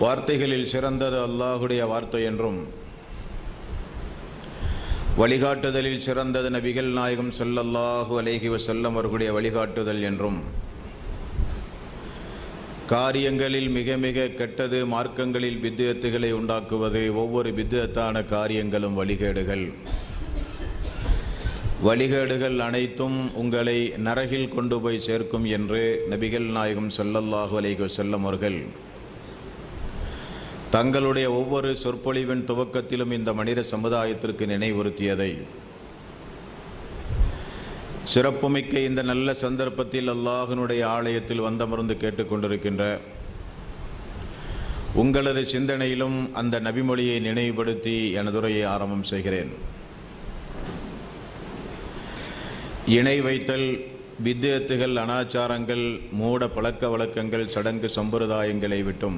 வார்த்தைகளில் சிறந்தது அல்லாஹுடைய வார்த்தை என்றும் வழிகாட்டுதலில் சிறந்தது நபிகள் நாயகம் சொல்லல்லாஹு அலேஹி வசல்லம் அவர்களுடைய வழிகாட்டுதல் என்றும் காரியங்களில் மிக மிக கெட்டது மார்க்கங்களில் பித்துவத்துகளை உண்டாக்குவது ஒவ்வொரு பித்துவத்தான காரியங்களும் வழிகேடுகள். வழிகேடுகள் அனைத்தும் உங்களை நரகில் கொண்டு போய் சேர்க்கும் என்று நபிகள் நாயகம் ஸல்லல்லாஹு அலைஹி வஸல்லம் அவர்கள் தங்களுடைய ஒவ்வொரு சொற்பொழிவின் துவக்கத்திலும் இந்த மனித சமுதாயத்திற்கு நினைவுறுத்தியதை. சிறப்புமிக்க இந்த நல்ல சந்தர்ப்பத்தில் அல்லாஹனுடைய ஆலயத்தில் வந்தமர்ந்து கேட்டுக்கொண்டிருக்கின்ற உங்களது சிந்தனையிலும் அந்த நபிமொழியை நினைவுபடுத்தி எனதுரையை ஆரம்பம் செய்கிறேன். இணை வைத்தல் வித்தியத்துகள் அனாச்சாரங்கள் மூட பழக்க வழக்கங்கள் சடங்கு சம்பிரதாயங்களை விட்டும்.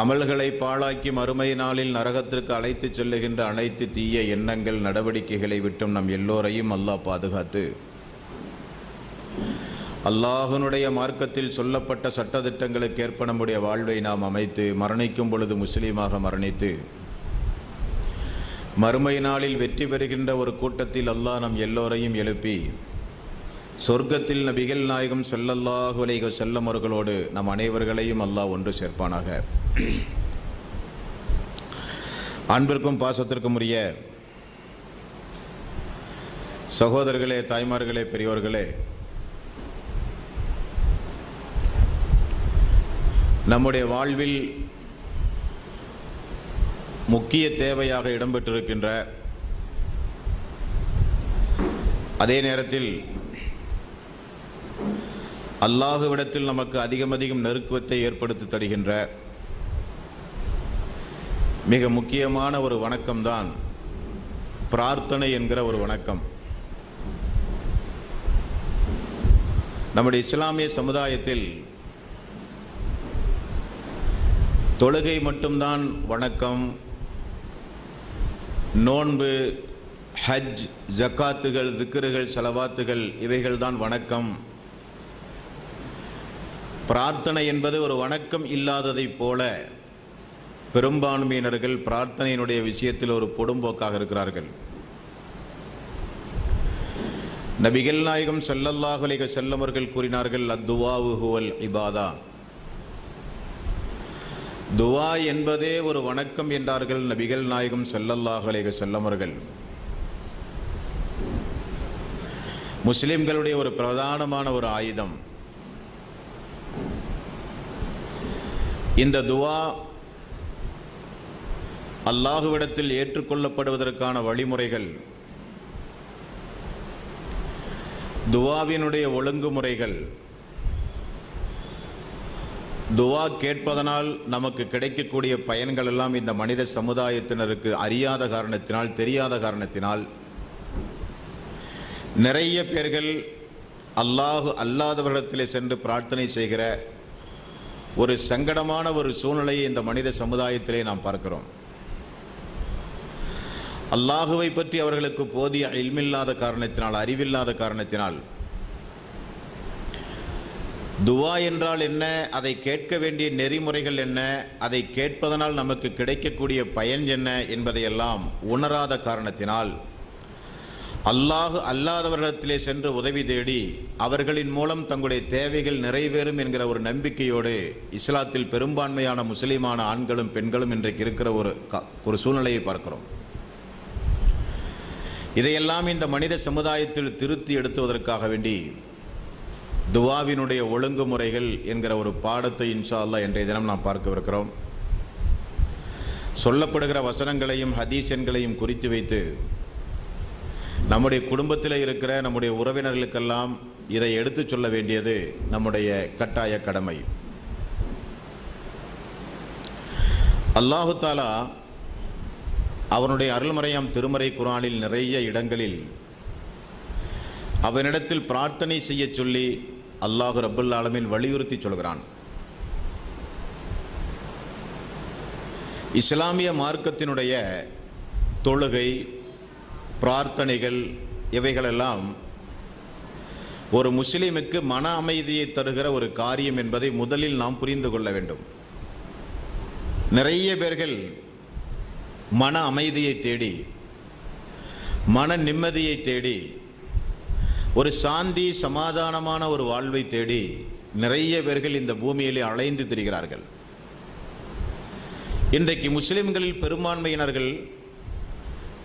அமல்களை பாழாக்கி மறுமை நாளில் நரகத்திற்கு அழைத்துச் செல்லுகின்ற அனைத்து தீய எண்ணங்கள் நடவடிக்கைகளை விட்டும் நம் எல்லோரையும் அல்லாஹ் பாதுகாத்து. அல்லாஹனுடைய மார்க்கத்தில் சொல்லப்பட்ட சட்டதிட்டங்களுக்கு ஏற்ப நம்முடைய வாழ்வை நாம் அமைத்து மரணிக்கும் பொழுது முஸ்லீமாக மரணித்து மறுமை நாளில் வெற்றி பெறுகின்ற ஒரு கூட்டத்தில் அல்லாஹ் நம் எல்லோரையும் எழுப்பி சொர்க்கத்தில் நபிகள் நாயகம் செல்லல்லாஹு அலைக செல்லம் அவர்களோடு நம் அனைவர்களையும் அல்லாஹ் ஒன்று சேர்ப்பானாக. அன்பிற்கும் பாசத்திற்கும் உரிய சகோதரர்களே தாய்மார்களே பெரியோர்களே நம்முடைய வாழ்வில் முக்கிய தேவையாக இடம்பெற்றிருக்கின்ற அதே நேரத்தில் அல்லாஹுவிடத்தில் நமக்கு அதிகம் அதிகம் நெருக்கத்தை ஏற்படுத்தி தருகின்ற மிக முக்கியமான ஒரு வணக்கம்தான் பிரார்த்தனை என்கிற ஒரு வணக்கம். நம்முடைய இஸ்லாமிய சமுதாயத்தில் தொழுகை மட்டும்தான் வணக்கம் நோன்பு ஹஜ் ஜக்காத்துகள் திக்ருகள் செலவாத்துகள் இவைகள்தான் வணக்கம். பிரார்த்தனை என்பது ஒரு வணக்கம் இல்லாததைப் போல பெரும்பான்மையினர்கள் பிரார்த்தனையினுடைய விஷயத்தில் ஒரு பொடும்போக்காக இருக்கிறார்கள். நபிகள் நாயகம் செல்லல்லாஹலிக செல்லமர்கள் கூறினார்கள் அத்துவாவு ஹுவல் இபாதா. துவா என்பதே ஒரு வணக்கம் என்றார்கள் நபிகள் நாயகம் ஸல்லல்லாஹு அலைஹி வஸல்லம் முஸ்லிம்களுடைய ஒரு பிரதானமான ஒரு ஆயுதம். இந்த துவா அல்லாஹுவிடத்தில் ஏற்றுக்கொள்ளப்படுவதற்கான வழிமுறைகள் துவாவினுடைய ஒழுங்குமுறைகள் துவா கேட்பதனால் நமக்கு கிடைக்கக்கூடிய பயன்கள் எல்லாம் இந்த மனித சமுதாயத்தினருக்கு அறியாத காரணத்தினால் தெரியாத காரணத்தினால். நிறைய பேர்கள் அல்லாஹு அல்லாதவர்களிடத்திலே சென்று பிரார்த்தனை செய்கிற ஒரு சங்கடமான ஒரு சூழ்நிலையை இந்த மனித சமுதாயத்திலே நாம் பார்க்கிறோம். அல்லாஹுவை பற்றி அவர்களுக்கு போதிய இல்மில்லாத காரணத்தினால் அறிவில்லாத காரணத்தினால் துவா என்றால் என்ன? அதை கேட்க வேண்டிய நெறிமுறைகள் என்ன? அதை கேட்பதனால் நமக்கு கிடைக்கக்கூடிய பயன் என்ன என்பதையெல்லாம் உணராத காரணத்தினால். அல்லாஹு அல்லாதவர்களிடத்திலே சென்று உதவி தேடி அவர்களின் மூலம் தங்களுடைய தேவைகள் நிறைவேறும் என்கிற ஒரு நம்பிக்கையோடு இஸ்லாத்தில் பெரும்பான்மையான முஸ்லீமான ஆண்களும் பெண்களும் இன்றைக்கு இருக்கிற ஒரு ஒரு சூழ்நிலையை பார்க்கிறோம். இதையெல்லாம் இந்த மனித சமுதாயத்தில் திருத்தி எடுத்துவதற்காக வேண்டி துவாவினுடைய ஒழுங்குமுறைகள் என்கிற ஒரு பாடத்தை இன்ஷா அல்லா இன்றைய தினம் நாம் பார்க்கவிருக்கிறோம். சொல்லப்படுகிற வசனங்களையும் ஹதீஸ் எண்களையும் குறித்து வைத்து நம்முடைய குடும்பத்தில் இருக்கிற நம்முடைய உறவினர்களுக்கெல்லாம் இதை எடுத்துச் சொல்ல வேண்டியது நம்முடைய கட்டாய கடமை. அல்லாஹு தாலா அவனுடைய அருள்மறையாம் திருமறை குரானில் நிறைய இடங்களில் அவனிடத்தில் பிரார்த்தனை செய்யச் சொல்லி அல்லாஹு ரபுல் ஆலமின் வலியுறுத்தி சொல்கிறான். இஸ்லாமிய மார்க்கத்தினுடைய தொழுகை பிரார்த்தனைகள் இவைகளெல்லாம் ஒரு முஸ்லிமுக்கு மன அமைதியை தருகிற ஒரு காரியம் என்பதை முதலில் நாம் புரிந்து கொள்ள வேண்டும். நிறைய பேர்கள் மன அமைதியை தேடி மன நிம்மதியை தேடி ஒரு சாந்தி சமாதானமான ஒரு வாழ்வை தேடி நிறைய பேர்கள் இந்த பூமியிலே அலைந்து திரிகிறார்கள். இன்றைக்கு முஸ்லிம்களில் பெரும்பான்மையினர்கள்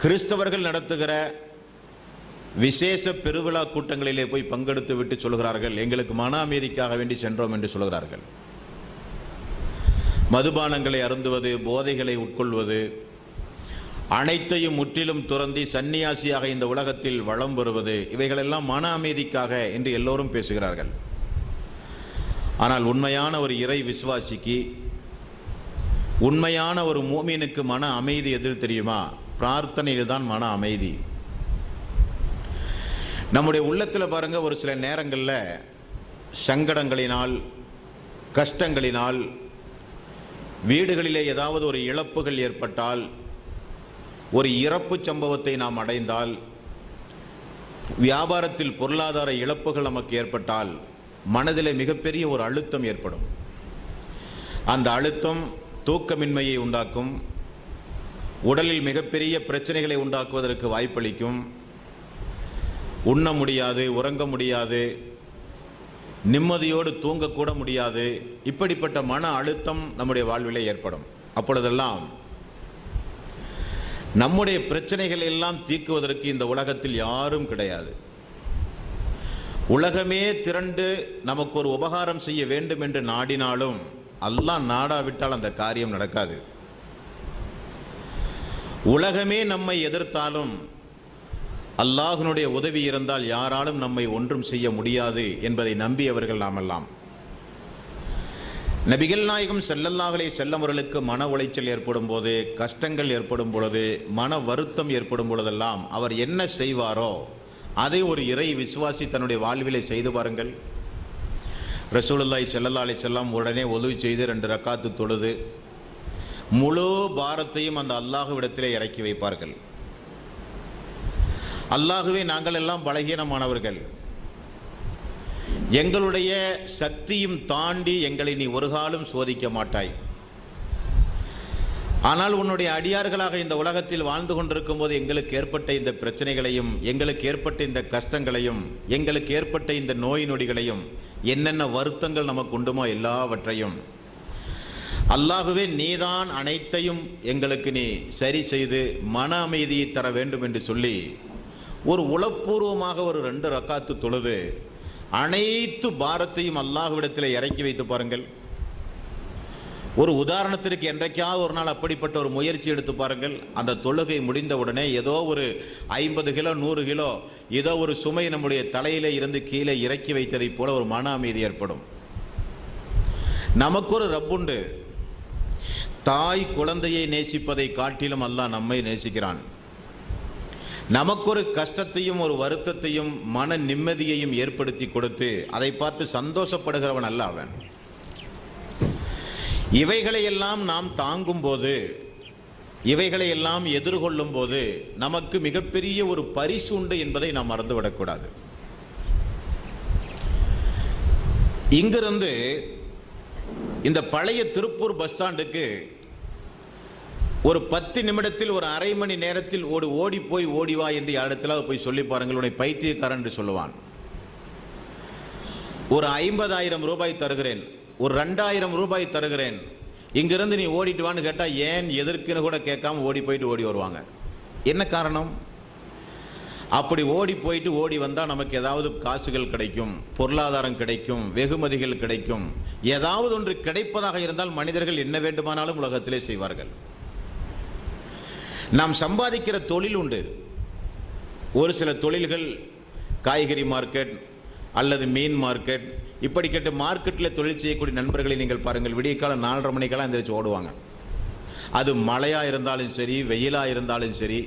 கிறிஸ்தவர்கள் நடத்துகிற விசேஷ பெருவிழா கூட்டங்களிலே போய் பங்கெடுத்து விட்டு சொல்கிறார்கள் எங்களுக்கு மன அமைதிக்காக வேண்டி சென்றோம் என்று சொல்கிறார்கள். மதுபானங்களை அருந்துவது போதைகளை உட்கொள்வது அனைத்தையும் முற்றிலும் துறந்தி சன்னியாசியாக இந்த உலகத்தில் வளம் வருவது இவைகளெல்லாம் மன அமைதிக்காக என்று எல்லோரும் பேசுகிறார்கள். ஆனால் உண்மையான ஒரு இறை விசுவாசிக்கு உண்மையான ஒரு மூமீனுக்கு மன அமைதி எதில் தெரியுமா? பிரார்த்தனையில் தான் மன அமைதி. நம்முடைய உள்ளத்தில் பாருங்கள் ஒரு சில நேரங்களில் சங்கடங்களினால் கஷ்டங்களினால் வீடுகளிலே ஏதாவது ஒரு இழப்புகள் ஏற்பட்டால் ஒரு இறப்பு சம்பவத்தை நாம் அடைந்தால் வியாபாரத்தில் பொருளாதார இழப்புகள் நமக்கு ஏற்பட்டால் மனதில் மிகப்பெரிய ஒரு அழுத்தம் ஏற்படும். அந்த அழுத்தம் தூக்கமின்மையை உண்டாக்கும் உடலில் மிகப்பெரிய பிரச்சனைகளை உண்டாக்குவதற்கு வாய்ப்பளிக்கும். உண்ண முடியாது உறங்க முடியாது நிம்மதியோடு தூங்கக்கூட முடியாது. இப்படிப்பட்ட மன அழுத்தம் நம்முடைய வாழ்விலே ஏற்படும். அப்பொழுதெல்லாம் நம்முடைய பிரச்சனைகள் எல்லாம் தீர்க்குவதற்கு இந்த உலகத்தில் யாரும் கிடையாது. உலகமே திரண்டு நமக்கு ஒரு உபகாரம் செய்ய வேண்டும் என்று நாடினாலும் அல்லாஹ் நாடாவிட்டால் அந்த காரியம் நடக்காது. உலகமே நம்மை எதிர்த்தாலும் அல்லாஹினுடைய உதவி இருந்தால் யாராலும் நம்மை ஒன்றும் செய்ய முடியாது என்பதை நம்பியவர்கள் நாமெல்லாம். நபிகள் நாயகம் செல்லல்லாஹலை செல்லவர்களுக்கு மன உளைச்சல் ஏற்படும் போது கஷ்டங்கள் ஏற்படும் பொழுது மன வருத்தம் ஏற்படும் பொழுதெல்லாம் அவர் என்ன செய்வாரோ அதை ஒரு இறை விசுவாசி தன்னுடைய வாழ்விலை செய்து பாருங்கள். ரசூலுல்லாய் செல்லல்லா அலை செல்லம் உடனே உதவி செய்து ரெண்டு ரக்காத்து தொழுது முழு பாரத்தையும் அந்த அல்லாஹுவிடத்திலே இறக்கி வைப்பார்கள். அல்லாஹுவே நாங்கள் எல்லாம் பலகீனமானவர்கள். எங்களுடைய சக்தியும் தாண்டி எங்களை நீ ஒரு காலம் சோதிக்க மாட்டாய். ஆனால் உன்னுடைய அடியார்களாக இந்த உலகத்தில் வாழ்ந்து கொண்டிருக்கும் போது எங்களுக்கு ஏற்பட்ட இந்த பிரச்சனைகளையும் எங்களுக்கு ஏற்பட்ட இந்த கஷ்டங்களையும் எங்களுக்கு ஏற்பட்ட இந்த நோய் நொடிகளையும் என்னென்ன வருத்தங்கள் நமக்கு உண்டுமோ எல்லாவற்றையும். அல்லாகவே நீதான் அனைத்தையும் எங்களுக்கு நீ சரி செய்து மன அமைதியை தர வேண்டும் என்று சொல்லி ஒரு உளப்பூர்வமாக ஒரு ரெண்டு ரக்காத்து தொழுது அனைத்து பாரத்தையும் அல்லாஹுவிடத்தில் இறக்கி வைத்து பாருங்கள். ஒரு உதாரணத்திற்கு என்றைக்காவது ஒரு நாள் அப்படிப்பட்ட ஒரு முயற்சி எடுத்து பாருங்கள். அந்த தொழுகை முடிந்த உடனே ஏதோ ஒரு ஐம்பது கிலோ நூறு கிலோ ஏதோ ஒரு சுமை நம்முடைய தலையில இருந்து கீழே இறக்கி வைத்ததைப் போல ஒரு மன அமைதி ஏற்படும். நமக்கு ஒரு ரப்புண்டு தாய் குழந்தையை நேசிப்பதை காட்டிலும் அல்லாஹ் நம்மை நேசிக்கிறான். நமக்கு ஒரு கஷ்டத்தையும் ஒரு வருத்தத்தையும் மன நிம்மதியையும் ஏற்படுத்தி கொடுத்து அதை பார்த்து சந்தோஷப்படுகிறவன் அல்ல அவன். இவைகளையெல்லாம் நாம் தாங்கும் போது இவைகளையெல்லாம் எதிர்கொள்ளும் போது நமக்கு மிகப்பெரிய ஒரு பரிசு உண்டு என்பதை நாம் மறந்துவிடக்கூடாது. இங்கிருந்து இந்த பழைய திருப்பூர் பஸ் ஸ்டாண்டுக்கு ஒரு பத்து நிமிடத்தில் ஒரு அரை மணி நேரத்தில் ஓடு ஓடி போய் ஓடி வா என்று யாரிடத்திலாவது போய் சொல்லி பாருங்கள். உன்னை பைத்தியக்காரன் என்று சொல்லுவான். ஒரு ஐம்பதாயிரம் ரூபாய் தருகிறேன். ஒரு ரெண்டாயிரம் ரூபாய் தருகிறேன். இங்கிருந்து நீ ஓடிட்டு வான்னு கேட்டால் ஏன் எதற்குன்னு கூட கேட்காம ஓடி போயிட்டு ஓடி வருவாங்க. என்ன காரணம்? அப்படி ஓடி போயிட்டு ஓடி வந்தால் நமக்கு ஏதாவது காசுகள் கிடைக்கும் பொருளாதாரம் கிடைக்கும் வெகுமதிகள் கிடைக்கும். ஏதாவது ஒன்று கிடைப்பதாக இருந்தால் மனிதர்கள் என்ன வேண்டுமானாலும் உலகத்திலே செய்வார்கள். நாம் சம்பாதிக்கிற தொழில் உண்டு. ஒரு சில தொழில்கள் காய்கறி மார்க்கெட் அல்லது மீன் மார்க்கெட் இப்படி கேட்ட மார்க்கெட்டில் தொழில் செய்யக்கூடிய நண்பர்களை நீங்கள் பாருங்கள். விடியக்காலம் நாலரை மணிக்கெல்லாம் எந்திரிச்சு ஓடுவாங்க. அது மழையாக இருந்தாலும் சரி வெயிலாக இருந்தாலும் சரி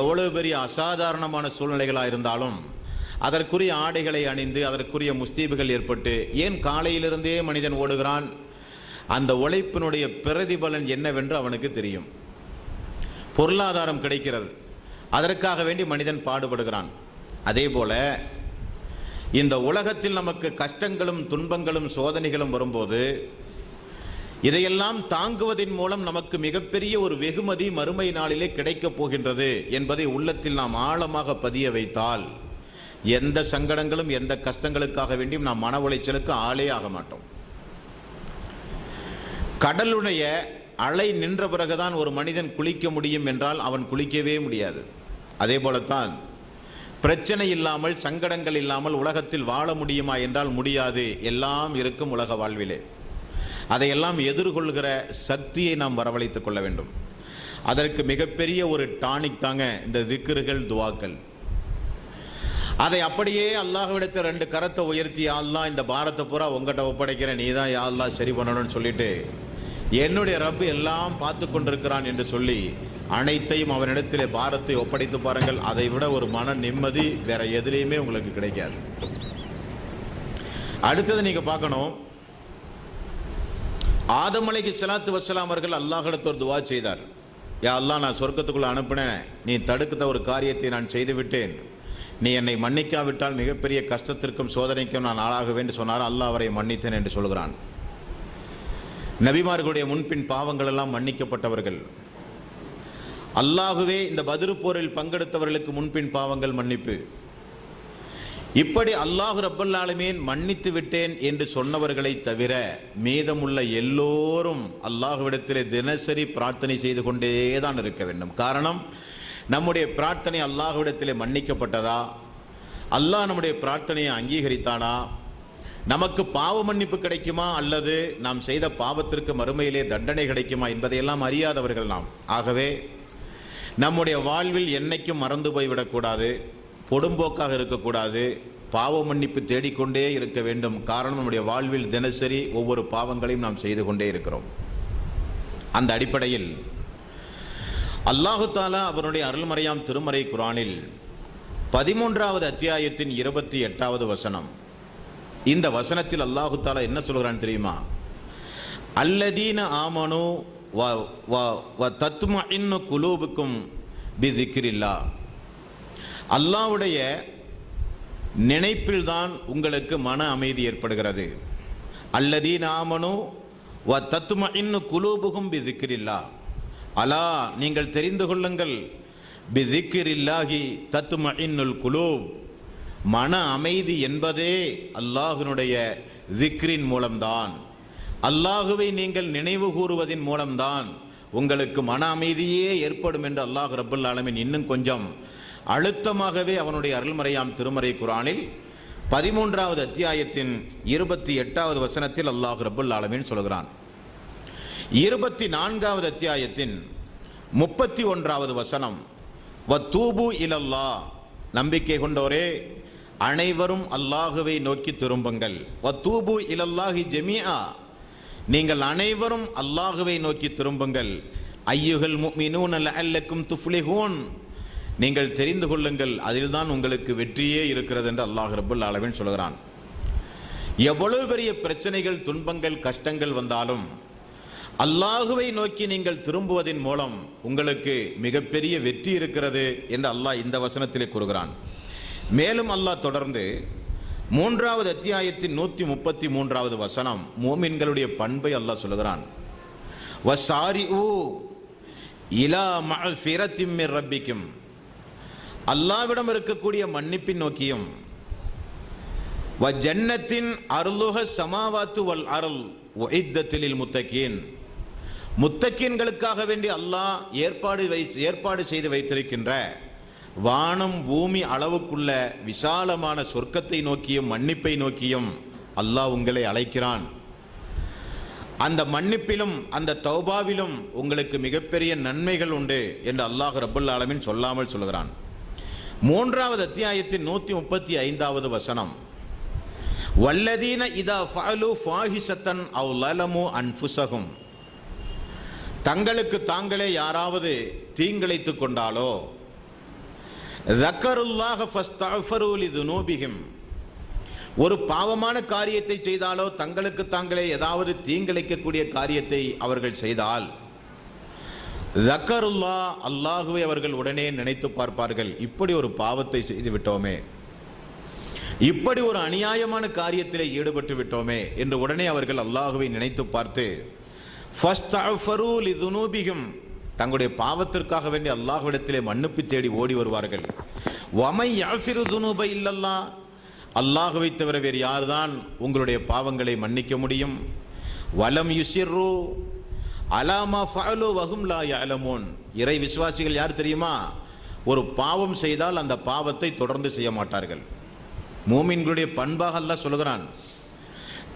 எவ்வளோ பெரிய அசாதாரணமான சூழ்நிலைகளாக இருந்தாலும் அதற்குரிய ஆடைகளை அணிந்து அதற்குரிய முஸ்தீபுகள் ஏற்பட்டு ஏன் காலையிலிருந்தே மனிதன் ஓடுகிறான்? அந்த உழைப்பினுடைய பிரதிபலன் என்னவென்று அவனுக்கு தெரியும். பொருளாதாரம் கிடைக்கிறது. அதற்காக வேண்டி மனிதன் பாடுபடுகிறான். அதே போல இந்த உலகத்தில் நமக்கு கஷ்டங்களும் துன்பங்களும் சோதனைகளும் வரும்போது இதையெல்லாம் தாங்குவதன் மூலம் நமக்கு மிகப்பெரிய ஒரு வெகுமதி மறுமை நாளிலே கிடைக்கப் போகின்றது என்பதை உள்ளத்தில் நாம் ஆழமாக பதிய வைத்தால் எந்த சங்கடங்களும் எந்த கஷ்டங்களுக்காக வேண்டியும் நாம் மன உளைச்சலுக்கு ஆளே ஆக மாட்டோம். கடலுடைய அலை நின்ற பிறகுதான் ஒரு மனிதன் குளிக்க முடியும் என்றால் அவன் குளிக்கவே முடியாது. அதே போலத்தான் பிரச்சனை இல்லாமல் சங்கடங்கள் இல்லாமல் உலகத்தில் வாழ முடியுமா என்றால் முடியாது. எல்லாம் இருக்கும் உலக வாழ்விலே. அதையெல்லாம் எதிர்கொள்கிற சக்தியை நாம் வரவழைத்துக் கொள்ள வேண்டும். அதற்கு மிகப்பெரிய ஒரு டானிக் தாங்க இந்த திக்ருகள் துவாக்கள். அதை அப்படியே அல்லாஹ்விடத்தில் ரெண்டு கரத்தை உயர்த்தி "யா இந்த பாரத்தை பூரா உங்ககிட்ட ஒப்படைக்கிறேன். நீ தான் யா அல்லாஹ் சரி பண்ணணும்னு சொல்லிட்டு என்னுடைய ரப்பு எல்லாம் பார்த்து கொண்டிருக்கிறான் என்று சொல்லி அனைத்தையும் அவனிடத்திலே பாரத்தை ஒப்படைத்து பாருங்கள். அதை விட ஒரு மன நிம்மதி வேற எதுலேயுமே உங்களுக்கு கிடைக்காது. அடுத்தது நீங்க பார்க்கணும். ஆதமலைக்கு சிலாத்து சலாத்து வசலாம் அவர்கள் அல்லாஹிடத்து ஒரு துவா செய்தார். யா அல்லாஹ் நான் சொர்க்கத்துக்குள்ளே அனுப்பினேன். நீ தடுக்கத்த ஒரு காரியத்தை நான் செய்துவிட்டேன். நீ என்னை மன்னிக்காவிட்டால் மிகப்பெரிய கஷ்டத்திற்கும் சோதனைக்கும் நான் ஆளாகுவேன் வேண்டும் சொன்னார். அல்லாஹ் அவரை மன்னித்தேன் என்று சொல்கிறான். நபிமார்களுடைய முன்பின் பாவங்கள் எல்லாம் மன்னிக்கப்பட்டவர்கள். அல்லாஹுவே இந்த பதிரு போரில் பங்கெடுத்தவர்களுக்கு முன்பின் பாவங்கள் மன்னிப்பு. இப்படி அல்லாஹ் ரப்பல்லாலுமேன் மன்னித்து விட்டேன் என்று சொன்னவர்களை தவிர மீதமுள்ள எல்லோரும் அல்லாஹுவிடத்திலே தினசரி பிரார்த்தனை செய்து கொண்டே தான் இருக்க வேண்டும். காரணம் நம்முடைய பிரார்த்தனை அல்லாஹுவிடத்திலே மன்னிக்கப்பட்டதா? அல்லாஹ் நம்முடைய பிரார்த்தனையை அங்கீகரித்தானா? நமக்கு பாவ மன்னிப்பு கிடைக்குமா? அல்லது நாம் செய்த பாவத்திற்கு மறுமையிலே தண்டனை கிடைக்குமா? என்பதையெல்லாம் அறியாதவர்கள் நாம். ஆகவே நம்முடைய வாழ்வில் என்னைக்கும் மறந்து போய்விடக்கூடாது. பொடும்போக்காக இருக்கக்கூடாது. பாவ மன்னிப்பு தேடிக்கொண்டே இருக்க வேண்டும். காரணம் நம்முடைய வாழ்வில் தினசரி ஒவ்வொரு பாவங்களையும் நாம் செய்து கொண்டே இருக்கிறோம். அந்த அடிப்படையில் அல்லாஹு தாலா அவருடைய அருள்மறையாம் திருமறை குரானில் பதிமூன்றாவது அத்தியாயத்தின் இருபத்தி எட்டாவது வசனம். இந்த வசனத்தில் அல்லாஹு தாலா என்ன சொல்கிறான்னு தெரியுமா? அல்லதீன ஆமனு வ வ வ தத்தும இன்னு குலூபுக்கும் பிதிக்கிறில்லா அல்லாவுடைய அல்லாஹ்வுடைய நினைப்பில்தான் உங்களுக்கு மன அமைதி ஏற்படுகிறது. அல்லதீன் ஆமனு வ தத்தும இன்னு குலூபுகும் பிதிக்கிறில்லா அலா நீங்கள் தெரிந்து கொள்ளுங்கள். பி தத்தும இன்னுல் குலூப். மன அமைதி என்பதே அல்லாஹினுடைய திக்ரின் மூலம்தான். அல்லாஹுவை நீங்கள் நினைவு கூறுவதின் மூலம்தான் உங்களுக்கு மன அமைதியே ஏற்படும் என்று அல்லாஹ் ரபுல் ஆலமின் இன்னும் கொஞ்சம் அழுத்தமாகவே அவனுடைய அருள்மறையாம் திருமறை குரானில் பதிமூன்றாவது அத்தியாயத்தின் இருபத்தி எட்டாவது வசனத்தில் அல்லாஹ் ரபுல் ஆலமின் சொல்கிறான். இருபத்தி நான்காவது அத்தியாயத்தின் முப்பத்தி ஒன்றாவது வசனம் வ தூபு இலல்லா நம்பிக்கை கொண்டோரே அனைவரும் அல்லாஹுவை நோக்கி திரும்புங்கள். வ இலல்லாஹி ஜெமியா நீங்கள் அனைவரும் அல்லாஹுவை நோக்கி திரும்புங்கள். ஐயுகள் முஃமினூன லஅல்லக்கும் துஃப்லிஹூன். நீங்கள் தெரிந்து கொள்ளுங்கள் அதில்தான் உங்களுக்கு வெற்றியே இருக்கிறது என்று அல்லாஹ் ரபுல் அளவின் சொல்கிறான். எவ்வளவு பெரிய பிரச்சனைகள் துன்பங்கள் கஷ்டங்கள் வந்தாலும் அல்லாஹுவை நோக்கி நீங்கள் திரும்புவதன் மூலம் உங்களுக்கு மிகப்பெரிய வெற்றி இருக்கிறது என்று அல்லாஹ் இந்த வசனத்திலே கூறுகிறான். மேலும் அல்லாஹ் தொடர்ந்து மூன்றாவது அத்தியாயத்தின் நூற்றி முப்பத்தி மூன்றாவது வசனம் மோமின்களுடைய பண்பை அல்லாஹ் சொல்லுகிறான். வசாரி ஊ இலா மஃபிரத்தின் ரப்பிக்கும். அல்லாவிடம் இருக்கக்கூடிய மன்னிப்பின் நோக்கியும் வ ஜன்னத்தின் அருளுக சமாவாத்து வல் அருள் ஒய்தத்திலில் முத்தக்கீன். முத்தக்கீன்களுக்காக வேண்டி அல்லாஹ் ஏற்பாடு வை ஏற்பாடு செய்து வைத்திருக்கின்ற வானம் பூமி அளவுக்குள்ள விசாலமான சொர்க்கத்தை நோக்கியும் மன்னிப்பை நோக்கியும் அல்லாஹ் உங்களை அழைக்கிறான். அந்த மன்னிப்பிலும் அந்த தௌபாவிலும் உங்களுக்கு மிகப்பெரிய நன்மைகள் உண்டு என்று அல்லாஹ் ரபுல் ஆலமின் சொல்லாமல் சொல்கிறான். மூன்றாவது அத்தியாயத்தின் நூற்றி முப்பத்தி ஐந்தாவது வசனம். வல்லதீன இதா ஃபாலு ஃபாஹிசத்தன் அவ் லலமு அன்ஃபுசகும் தங்களுக்கு தாங்களே யாராவது தீங்கிழைத்துக் கொண்டாலோ ஒரு பாவமான காரியத்தை செய்தாலோ தங்களுக்கு தாங்களே ஏதாவது தீங்கிழைக்கக்கூடிய காரியத்தை அவர்கள் செய்தால் தக்கருல்லா அல்லாஹுவை அவர்கள் உடனே நினைத்து பார்ப்பார்கள். இப்படி ஒரு பாவத்தை செய்து விட்டோமே. இப்படி ஒரு அநியாயமான காரியத்திலே ஈடுபட்டு விட்டோமே என்று உடனே அவர்கள் அல்லாஹுவை நினைத்து பார்த்து ஃபஸ்ட் அஃபரூல் லிதுனூபிகும் தங்களுடைய பாவத்திற்காக வேண்டி அல்லாஹ்விடத்திலே மன்னிப்பு தேடி ஓடி வருவார்கள். வமை யாஃபிரு துனூப இல்லல்லா. அல்லாஹுவை தவிர வேறு யார்தான் உங்களுடைய பாவங்களை மன்னிக்க முடியும்? வலம் யுசிர்ரு அலாமா ஃபாலோ வகும் லா அலமோன் இறை விசுவாசிகள் யார் தெரியுமா? ஒரு பாவம் செய்தால் அந்த பாவத்தை தொடர்ந்து செய்ய மாட்டார்கள். மூமின்களுடைய பண்பாக அல்ல சொல்கிறான்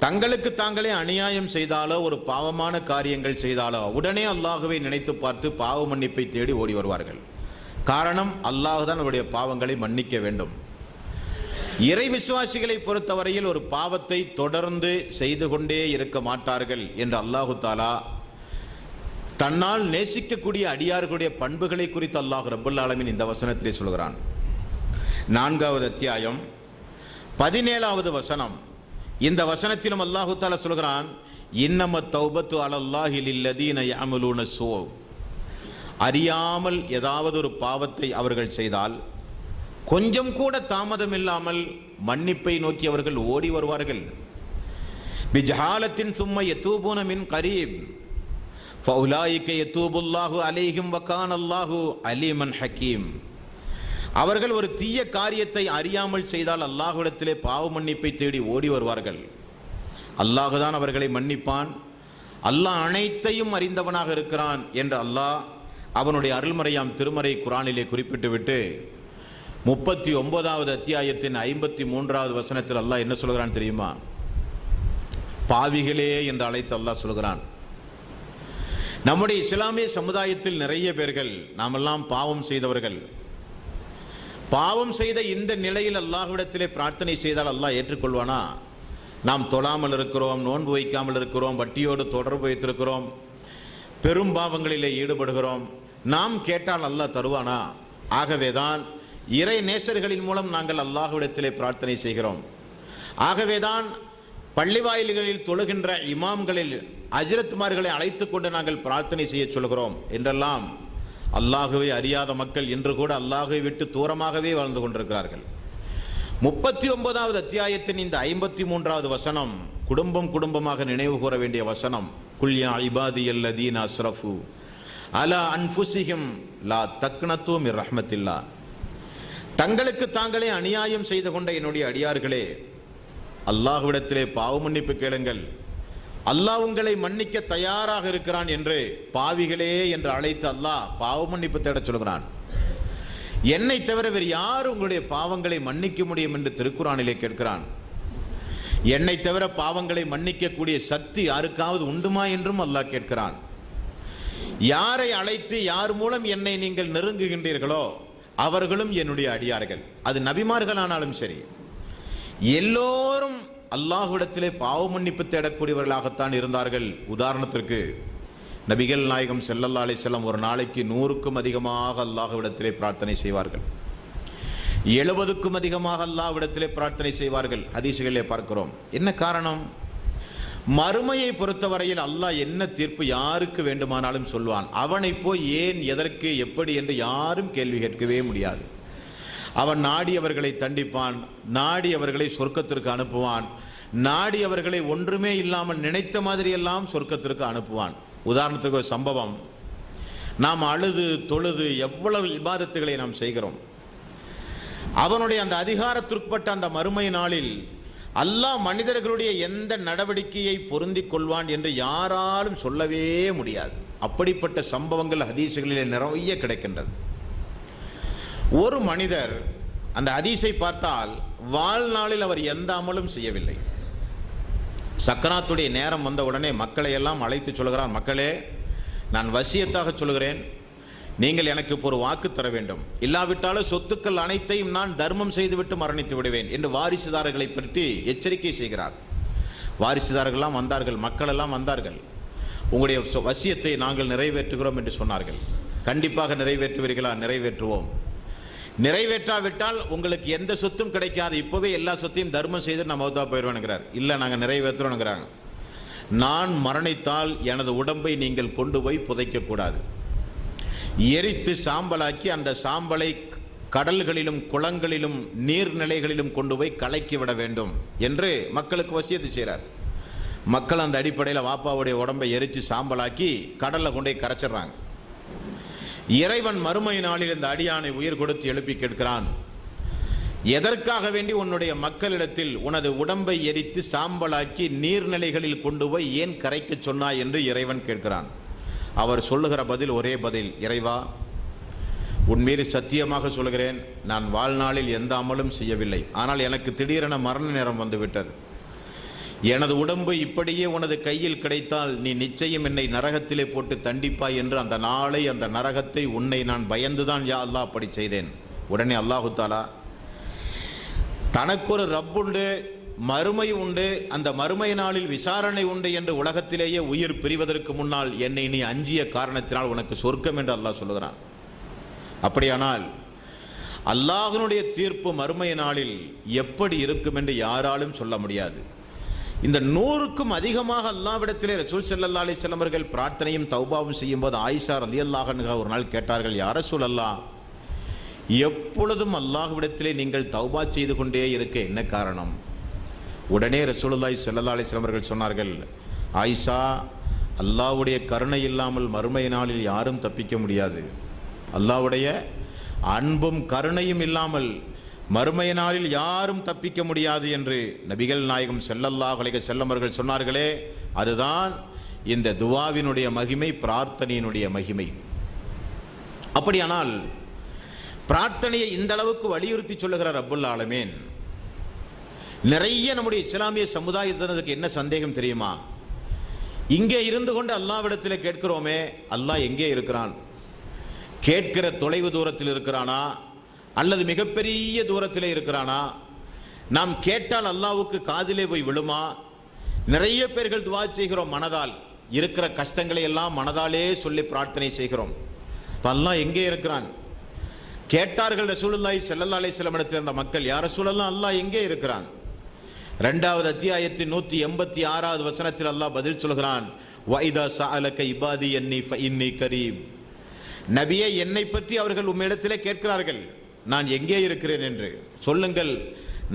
தங்களுக்கு தாங்களே அநியாயம் செய்தாலோ ஒரு பாவமான காரியங்கள் செய்தாலோ உடனே அல்லாஹுவை நினைத்து பார்த்து பாவ மன்னிப்பை தேடி ஓடி வருவார்கள். காரணம் அல்லாஹ் தான் அவருடைய பாவங்களை மன்னிக்க வேண்டும். இறை விசுவாசிகளை பொறுத்தவரையில் ஒரு பாவத்தை தொடர்ந்து செய்து கொண்டே இருக்க மாட்டார்கள் என்று அல்லாஹு தாலா தன்னால் நேசிக்கக்கூடிய அடியார்களுடைய பண்புகளை குறித்து அல்லாஹ் ரபுல் ஆலமின் இந்த வசனத்திலே சொல்கிறான். நான்காவது அத்தியாயம் பதினேழாவது வசனம். இந்த வசனத்திலும் அல்லாஹு தாலா சொல்கிறான் இன்னம தௌபத்து அலல்லாஹில் இல்லதீன யாமலூன சோ. அறியாமல் ஏதாவது ஒரு பாவத்தை அவர்கள் செய்தால் கொஞ்சம் கூட தாமதம் இல்லாமல் மன்னிப்பை நோக்கி அவர்கள் ஓடி வருவார்கள். பிஜாலத்தின் சும்மா எத்தூபூன மின் கரீப் ஃபவுலாயிக்க எத்தூபுல்லாஹு அலைஹிம் வக்கான் அல்லாஹு அலீமன் ஹக்கீம். அவர்கள் ஒரு தீய காரியத்தை அறியாமல் செய்தால் அல்லாஹ்விடத்திலே பாவ மன்னிப்பை தேடி ஓடி வருவார்கள். அல்லாஹுதான் அவர்களை மன்னிப்பான். அல்லாஹ் அனைத்தையும் அறிந்தவனாக இருக்கிறான் என்று அல்லாஹ் அவனுடைய அருள்மறையாம் திருமறை குரானிலே குறிப்பிட்டுவிட்டு முப்பத்தி ஒன்பதாவது அத்தியாயத்தின் ஐம்பத்தி மூன்றாவது வசனத்தில் அல்லாஹ் என்ன சொல்கிறான் தெரியுமா? பாவிகளே என்று அழைத்து அல்லாஹ் சொல்கிறான். நம்முடைய இஸ்லாமிய சமுதாயத்தில் நிறைய பேர்கள் நாமெல்லாம் பாவம் செய்தவர்கள். பாவம் செய்த இந்த நிலையில் அல்லாஹ்விடத்திலே பிரார்த்தனை செய்தால் அல்லாஹ் ஏற்றுக்கொள்வானா? நாம் தொழாமல் இருக்கிறோம் நோன்பு வைக்காமல் இருக்கிறோம் வட்டியோடு தொடர்பு வைத்திருக்கிறோம் பெரும் பாவங்களிலே ஈடுபடுகிறோம். நாம் கேட்டால் அல்லாஹ் தருவானா? ஆகவேதான் இறை நேசர்களின் மூலம் நாங்கள் அல்லாஹ்விடத்திலே பிரார்த்தனை செய்கிறோம். ஆகவேதான் பள்ளி வாயில்களில் தொழுகின்ற இமாம்களில் அஜரத்மார்களை அழைத்து கொண்டு நாங்கள் பிரார்த்தனை செய்ய சொல்கிறோம் என்றெல்லாம் அல்லாஹுவை அறியாத மக்கள் இன்று கூட அல்லாஹை விட்டு தூரமாகவே வாழ்ந்து கொண்டிருக்கிறார்கள். முப்பத்தி ஒன்பதாவது அத்தியாயத்தின் இந்த ஐம்பத்தி மூன்றாவது வசனம் குடும்பம் குடும்பமாக நினைவு கூற வேண்டிய வசனம். குல்யா இபாதி அல்லதீன் அஸ்ரஃபு. அலா அன்ஃபுசிஹிம் லா தக்னத்துவம் இர் ரஹ்மத்தில்லா. தங்களுக்கு தாங்களே அநியாயம் செய்து கொண்ட என்னுடைய அடியார்களே அல்லாஹ்விடத்திலே பாவ மன்னிப்பு கேளுங்கள். அல்லாஹ் உங்களை மன்னிக்க தயாராக இருக்கிறான் என்று பாவிகளே என்று அழைத்து அல்லாஹ் பாவ மன்னிப்பு தேடச் சொல்கிறான். என்னை தவிர வேறு யார் உங்களுடைய பாவங்களை மன்னிக்க முடியும் என்று திருக்குறானிலே கேட்கிறான். என்னை தவிர பாவங்களை மன்னிக்கக்கூடிய சக்தி யாருக்காவது உண்டுமா என்றும் அல்லாஹ் கேட்கிறான். யாரை அழைத்து யார் மூலம் என்னை நீங்கள் நெருங்குகின்றீர்களோ அவர்களும் என்னுடைய அடியார்கள். அது நபிமார்கள் ஆனாலும் சரி. எல்லோரும் அல்லாஹுடத்திலே பாவ மன்னிப்பு தேடக்கூடியவர்களாகத்தான் இருந்தார்கள். உதாரணத்திற்கு நபிகள் நாயகம் செல்லல்லா அலிசல்லாம் ஒரு நாளைக்கு நூறுக்கும் அதிகமாக அல்லாஹுவிடத்திலே பிரார்த்தனை செய்வார்கள். எழுபதுக்கும் அதிகமாக அல்லாஹ்விடத்திலே பிரார்த்தனை செய்வார்கள். ஹதீசுகளிலே பார்க்கிறோம். என்ன காரணம்? மறுமையை பொறுத்தவரையில் அல்லாஹ் என்ன தீர்ப்பு யாருக்கு வேண்டுமானாலும் சொல்வான். அவனை போய் ஏன் எதற்கு எப்படி என்று யாரும் கேள்வி கேட்கவே முடியாது. அவன் நாடியவர்களை தண்டிப்பான் நாடியவர்களை சொர்க்கத்திற்கு அனுப்புவான் நாடியவர்களை ஒன்றுமே இல்லாமல் நினைத்த மாதிரியெல்லாம் சொர்க்கத்திற்கு அனுப்புவான். உதாரணத்துக்கு ஒரு சம்பவம். நாம் அழுது தொழுது எவ்வளவு இபாதத்துகளை நாம் செய்கிறோம். அவனுடைய அந்த அதிகாரத்திற்குட்பட்ட அந்த மறுமை நாளில் அல்லாஹ் மனிதர்களுடைய எந்த நடவடிக்கையை பொருந்திக் கொள்வான் என்று யாராலும் சொல்லவே முடியாது. அப்படிப்பட்ட சம்பவங்கள் ஹதீசுகளிலே நிறைய கிடைக்கின்றது. ஒரு மனிதர் அந்த அதிசை பார்த்தால் வாழ்நாளில் அவர் எந்த அமலும் செய்யவில்லை. சக்கராத்துடைய நேரம் வந்த உடனே மக்களை எல்லாம் அழைத்து சொல்கிறார் மக்களே நான் வசியத்தாக சொல்கிறேன் நீங்கள் எனக்கு இப்போ ஒரு வாக்கு தர வேண்டும். இல்லாவிட்டாலும் சொத்துக்கள் அனைத்தையும் நான் தர்மம் செய்துவிட்டு மரணித்து விடுவேன் என்று வாரிசுதாரர்களை பற்றி எச்சரிக்கை செய்கிறார். வாரிசுதாரர்கள்லாம் வந்தார்கள் மக்கள் எல்லாம் வந்தார்கள். உங்களுடைய சொ- வசியத்தை நாங்கள் நிறைவேற்றுகிறோம் என்று சொன்னார்கள். கண்டிப்பாக நிறைவேற்றுவீர்களா? நிறைவேற்றுவோம். நிறைவேற்றாவிட்டால் உங்களுக்கு எந்த சொத்தும் கிடைக்காது. இப்போவே எல்லா சொத்தையும் தர்மம் செய்து நான் மௌத்தா போயிடுவேனுங்கிறார் இல்லை நாங்கள் நிறைவேற்றுறோங்கிறாங்க நான் மரணித்தால் எனது உடம்பை நீங்கள் கொண்டு போய் புதைக்கக்கூடாது. எரித்து சாம்பலாக்கி அந்த சாம்பலை கடல்களிலும் குளங்களிலும் நீர்நிலைகளிலும் கொண்டு போய் கலக்கி விட வேண்டும் என்று மக்களுக்கு வசியத்து செய்கிறார் மக்கள் அந்த அடிப்படையில் வாப்பாவுடைய உடம்பை எரித்து சாம்பலாக்கி கடலில் கொண்டு போய் கரைச்சிடுறாங்க. இறைவன் மறுமை நாளில் இந்த அடியானை உயிர் கொடுத்து எழுப்பி கேட்கிறான். எதற்காக வேண்டி உன்னுடைய மக்களிடத்தில் உனது உடம்பை எரித்து சாம்பலாக்கி நீர்நிலைகளில் கொண்டு போய் ஏன் கரைக்க சொன்னாய் என்று இறைவன் கேட்கிறான். அவர் சொல்லுகிற பதில் ஒரே பதில் இறைவா உன் மீது சத்தியமாக சொல்கிறேன் நான் வாழ்நாளில் எந்த அமலும் செய்யவில்லை. ஆனால் எனக்கு திடீரென மரண நேரம் வந்துவிட்டது எனது உடம்பு இப்படியே உனது கையில் கிடைத்தால் நீ நிச்சயம் என்னை நரகத்திலே போட்டு தண்டிப்பாய் என்று அந்த நாளை அந்த நரகத்தை உன்னை நான் பயந்துதான் யா அல்லாஹ் அப்படி செய்தேன். உடனே அல்லாஹு தாலா தனக்கொரு ரப்புண்டு மறுமை உண்டு அந்த மறுமை நாளில் விசாரணை உண்டு என்று உலகத்திலேயே உயிர் பிரிவதற்கு முன்னால் என்னை நீ அஞ்சிய காரணத்தினால் உனக்கு சொர்க்கம் என்று அல்லாஹ் சொல்லுகிறான். அப்படியானால் அல்லாஹனுடைய தீர்ப்பு மறுமை நாளில் எப்படி இருக்கும் என்று யாராலும் சொல்ல முடியாது. இந்த நூறுக்கும் அதிகமாக அல்லாவிடத்திலே ரசூல் ஸல்லல்லாஹு அலி வஸல்லம் பிரார்த்தனையும் தௌபாவும் செய்யும்போது ஆயிஷா அலி அன்ஹா ஒரு நாள் கேட்டார்கள் யார் ரசூல் அல்லாஹ் எப்பொழுதும் அல்லாஹ்விடத்திலே நீங்கள் தௌபா செய்து கொண்டே இருக்க என்ன காரணம்? உடனே ரசூலுல்லாய் செல்லல்லா அலி வஸல்லம் சொன்னார்கள் ஆயிஷா அல்லாஹ்வுடைய கருணை இல்லாமல் மறுமை நாளில் யாரும் தப்பிக்க முடியாது. அல்லாஹ்வுடைய அன்பும் கருணையும் இல்லாமல் மறுமைய நாளில் யாரும் தப்பிக்க முடியாது என்று நபிகள் நாயகம் ஸல்லல்லாஹு அலைஹி செல்லமர்கள் சொன்னார்களே அதுதான் இந்த துவாவினுடைய மகிமை பிரார்த்தனையினுடைய மகிமை. அப்படியானால் பிரார்த்தனையை இந்த அளவுக்கு வலியுறுத்தி சொல்லுகிற ரப்புல் ஆலமேன். நிறைய நம்முடைய இஸ்லாமிய சமுதாயத்தினருக்கு என்ன சந்தேகம் தெரியுமா? இங்கே இருந்து கொண்டு அல்லாவிடத்தில் கேட்கிறோமே அல்லாஹ் எங்கே இருக்கிறான்? கேட்கிற தொலைவு தூரத்தில் இருக்கிறானா? அல்லது மிகப்பெரிய தூரத்தில் இருக்கிறானா? நாம் கேட்டால் அல்லாவுக்கு காதிலே போய் விழுமா? நிறைய பேர்கள் துவா செய்கிறோம் மனதால். இருக்கிற கஷ்டங்களை எல்லாம் மனதாலே சொல்லி பிரார்த்தனை செய்கிறோம். இப்போ அல்லாஹ் எங்கே இருக்கிறான்? கேட்டார்கள் ரசூலுல்லாஹி செல்லல்லா அலி வஸல்லம் இடத்தில் அந்த மக்கள் யார் ரசூலெல்லாம் அல்லாஹ் எங்கே இருக்கிறான்? ரெண்டாவது அத்தியாயத்தின் நூற்றி எண்பத்தி ஆறாவது வசனத்தில் அல்லாஹ் பதில் சொல்கிறான் வைதா சஅலக இபாதி என்னி இன்னி கரீம். நபியை என்னை பற்றி அவர்கள் உம்மிடத்திலே கேட்கிறார்கள். நான் எங்கே இருக்கிறேன் என்று சொல்லுங்கள்.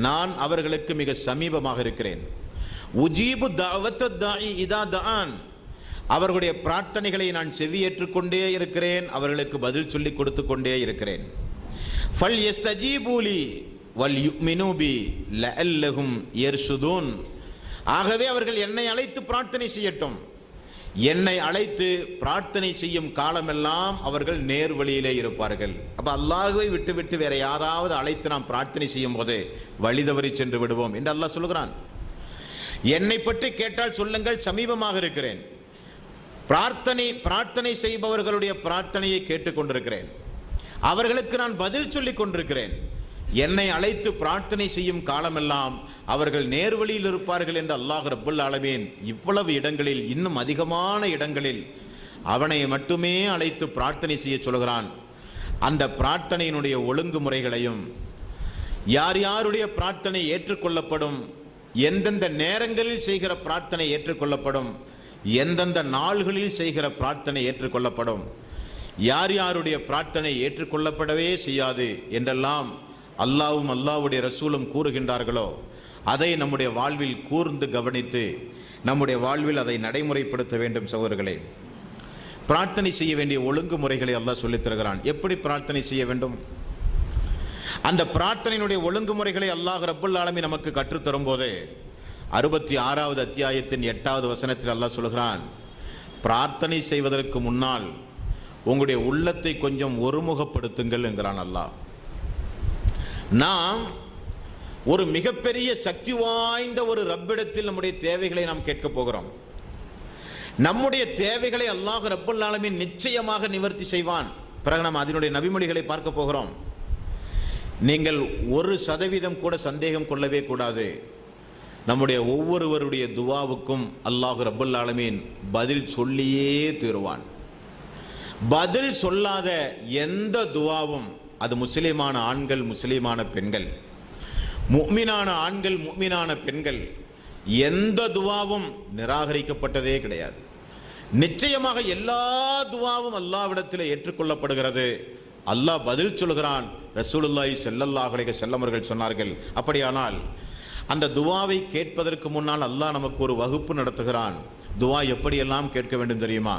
நான் அவர்களுக்கு மிக சமீபமாக இருக்கிறேன். உஜீபு தாவத்த இதா தான் அவர்களுடைய பிரார்த்தனைகளை நான் செவியேற்றுக் கொண்டே இருக்கிறேன். அவர்களுக்கு பதில் சொல்லிக் கொடுத்து கொண்டே இருக்கிறேன். ஃபல் எஸ்தஜீபூலி வல் யுமினூபி லஅல்லஹும் யர்ஷுதூன். ஆகவே அவர்கள் என்னை அழைத்து பிரார்த்தனை செய்யட்டும். என்னை அழைத்து பிரார்த்தனை செய்யும் காலமெல்லாம் அவர்கள் நேர் வழியிலே இருப்பார்கள். அப்ப அல்லாஹுவை விட்டு விட்டு வேற யாராவது அழைத்து நாம் பிரார்த்தனை செய்யும் போது வழி தவறி சென்று விடுவோம் என்று அல்லாஹ் சொல்கிறான். என்னை பற்றி கேட்டால் சொல்லுங்கள் சமீபமாக இருக்கிறேன். பிரார்த்தனை பிரார்த்தனை செய்பவர்களுடைய பிரார்த்தனையை கேட்டுக்கொண்டிருக்கிறேன். அவர்களுக்கு நான் பதில் சொல்லிக் கொண்டிருக்கிறேன். என்னை அழைத்து பிரார்த்தனை செய்யும் காலமெல்லாம் அவர்கள் நேர்வழியில் இருப்பார்கள் என்று அல்லாஹ் ரப்புல் அளவேன் இவ்வளவு இடங்களில் இன்னும் அதிகமான இடங்களில் அவனை மட்டுமே அழைத்து பிரார்த்தனை செய்ய சொல்கிறான். அந்த பிரார்த்தனையினுடைய ஒழுங்குமுறைகளையும் யார் யாருடைய பிரார்த்தனை ஏற்றுக்கொள்ளப்படும் எந்தெந்த நேரங்களில் செய்கிற பிரார்த்தனை ஏற்றுக்கொள்ளப்படும் எந்தெந்த நாள்களில் செய்கிற பிரார்த்தனை ஏற்றுக்கொள்ளப்படும் யார் யாருடைய பிரார்த்தனை ஏற்றுக்கொள்ளப்படவே செய்யாது என்றெல்லாம் அல்லாவும் அல்லாவுடைய ரசூலும் கூறுகின்றார்களோ அதை நம்முடைய வாழ்வில் கூர்ந்து கவனித்து நம்முடைய வாழ்வில் அதை நடைமுறைப்படுத்த வேண்டும் சகோதரர்களே. பிரார்த்தனை செய்ய வேண்டிய ஒழுங்குமுறைகளை அல்லாஹ் சொல்லித்தருகிறான் எப்படி பிரார்த்தனை செய்ய வேண்டும்? அந்த பிரார்த்தனையினுடைய ஒழுங்குமுறைகளை அல்லாஹ் ரப்புல் ஆலமி நமக்கு கற்றுத்தரும் போதே அறுபத்தி ஆறாவது அத்தியாயத்தின் எட்டாவது வசனத்தில் அல்லாஹ் சொல்கிறான் பிரார்த்தனை செய்வதற்கு முன்னால் உங்களுடைய உள்ளத்தை கொஞ்சம் ஒருமுகப்படுத்துங்கள் என்கிறான் அல்லாஹ். நாம் ஒரு மிகப்பெரிய சக்தி வாய்ந்த ஒரு ரப்பிடத்தில் நம்முடைய தேவைகளை நாம் கேட்க போகிறோம். நம்முடைய தேவைகளை அல்லாஹ் ரப்புல் ஆலமீன் நிச்சயமாக நிவர்த்தி செய்வான். பிறகு நாம் அதனுடைய நபிமொழிகளை பார்க்க போகிறோம். நீங்கள் ஒரு சதவீதம் கூட சந்தேகம் கொள்ளவே கூடாது. நம்முடைய ஒவ்வொருவருடைய துவாவுக்கும் அல்லாஹ் ரப்புல் ஆலமீன் பதில் சொல்லியே தீருவான். பதில் சொல்லாத எந்த துவாவும் அது முஸ்லீமான ஆண்கள் முஸ்லீமான பெண்கள். முக்மினான ஆண்கள் முக்மினான பெண்கள் எந்த துவாவும் நிராகரிக்கப்பட்டதே கிடையாது. நிச்சயமாக எல்லா துவாவும் அல்லாவிடத்தில் ஏற்றுக்கொள்ளப்படுகிறது. அல்லாஹ் பதில் சொல்கிறான் ரசூலுல்லாய் ஸல்லல்லாஹு செல்லமர்கள் சொன்னார்கள். அப்படியானால் அந்த துவாவை கேட்பதற்கு முன்னால் அல்லாஹ் நமக்கு ஒரு வகுப்பு நடத்துகிறான். துவா எப்படியெல்லாம் கேட்க வேண்டும் தெரியுமா?